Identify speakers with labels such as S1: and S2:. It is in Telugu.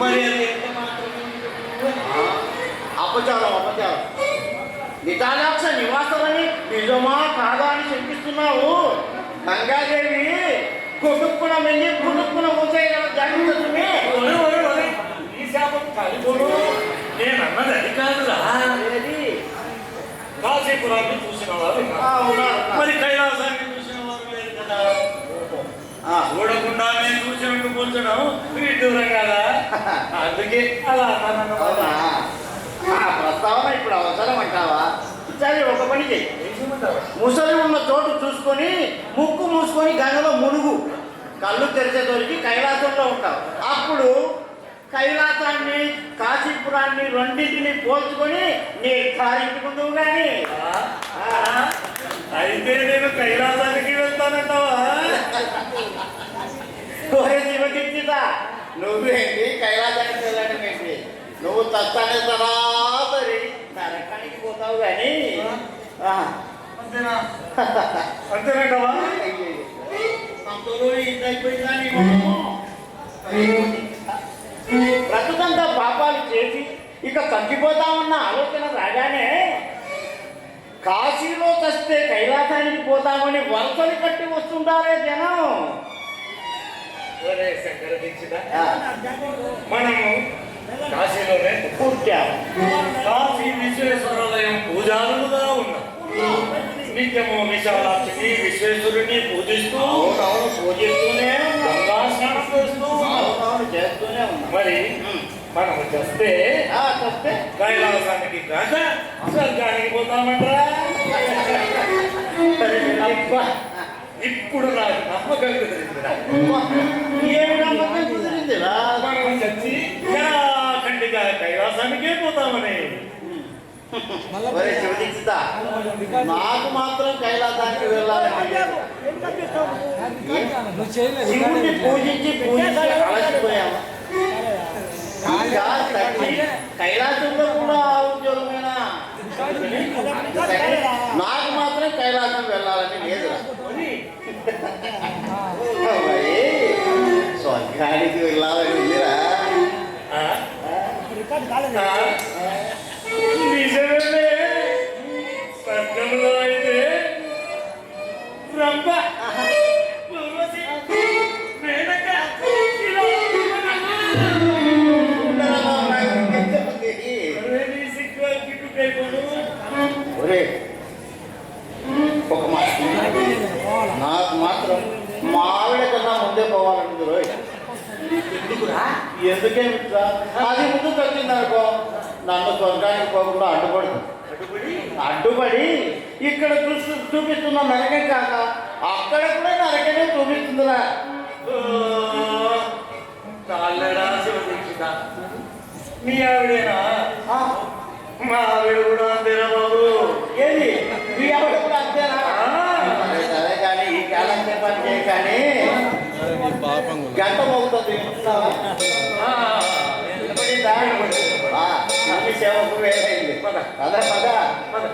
S1: మరి అపచారం అపచారం. నిదానాక్ష నివాసమని నిజమా కాదా
S2: అని చెప్పిస్తున్నావు గంగాదేవి కొనుక్కున వెళ్ళి కొనుక్కున మూసేయడం జరుగుతుంది ఈ శాపం కలుగుడు నేను అన్నది అది కాదురా. కాసేపు రాత్రి చూసిన వాళ్ళు చూసినట్టు కూర్చోడం విడ్డూరం కదా? అందుకే అలా.
S1: ప్రస్తావన ఇప్పుడు అవసరం అంటావా? సరే ఒక పని
S2: చేయమంటావు?
S1: ముసలి ఉన్న చోటు చూసుకొని ముక్కు మూసుకొని గంగలో మునుగు. కళ్ళు తెరిచేతోరికి కైలాసంలో ఉంటావు. అప్పుడు కైలాసాన్ని కాశీపురాన్ని రెండింటిని పోల్చుకొని నీ కారించుకుందువు కానీ
S2: అయితే నేను కైలాసానికి వెళ్తానంటావా
S1: ఒరే శివకిచ్చిత నువ్వేంటి కైలాసానికి వెళ్ళడం ఏంటి? నువ్వు తస్తానే సరాసరి. నరకానికి పోతావు కానీ
S2: అంతేనంటావా?
S1: బ్రతుకంతా పాపాలు చేసి ఇక తగ్గిపోతామన్న ఆలోచన రాగానే కాశీలో చస్తే కైలాసానికి పోతామని వలసలు కట్టి వస్తుంటారే జనం.
S2: ఒరే శంకర దీక్షిత
S1: ఆ,
S2: మనము కాశీలోనే
S1: పుట్టాము
S2: కాశీ విశ్వేశ్వరాలయం పూజారులుగా ఉన్నాం నిత్యము విశాలాక్షిని విశ్వేశ్వరుని పూజిస్తూ
S1: అవునవును పూజిస్తూనే ఉన్నాం.
S2: గంగా స్నానం చేస్తూ ఉన్నాం.
S1: అవునవును చేస్తూనే ఉన్నాం
S2: మరి మనము చేస్తే
S1: ఆ, చస్తే
S2: కైలాసానికి కాక స్వర్గానికి పోతామంటారా
S1: అబ్బా,
S2: ఇప్పుడు నాకు నమ్మకం కుదిరిందిరా.
S1: ఏమి నమ్మకం కుదిరిందిరా?
S2: మనం చచ్చి ఖండిగా కైలాసానికే పోతామని.
S1: శివదీక్షిత నాకు మాత్రం కైలాసానికి వెళ్ళాలని పూజించి పూజించి అలసిపోయాము. కైలాసంలో కూడా ఆ ఉద్యోగమేనా? నాకు మాత్రం కైలాసం వెళ్ళాలని లేదు మరి స్వర్గానికి వెళ్ళాలని ఉందిరా
S2: ఆ? ఆ? నిజమే స్వర్గంలో అయితే రంభ ఊర్వశి, మేనక, ఇలా
S1: ఉండరామా, నాకు ఇంకెంతమంది?
S2: ఒరే
S1: నాకు మాత్రం మా ఆవిడ కన్నా ముందే పోవాలని రోయ్? ఎందుకే మిత్రా? అది ముందుకు వచ్చింది అనుకో నన్ను స్వర్గానికి పోకుండా అడ్డుపడుతుంది
S2: అడ్డుపడి,
S1: అడ్డుపడి? ఇక్కడ చూస్తూ చూపిస్తున్న నరకం కాక అక్కడ కూడా నరకనే చూపిస్తుందిరా.
S2: మీ ఆవిడేనా? మా ఆవిడ కూడా
S1: ಗ್ಯಾಂಟಮ್ ಹೋಗುತ್ತದೆ ಸೇವಕರು ಹೇಳಿ ಪದ. ಅದೇ ಪದ. ಪದ.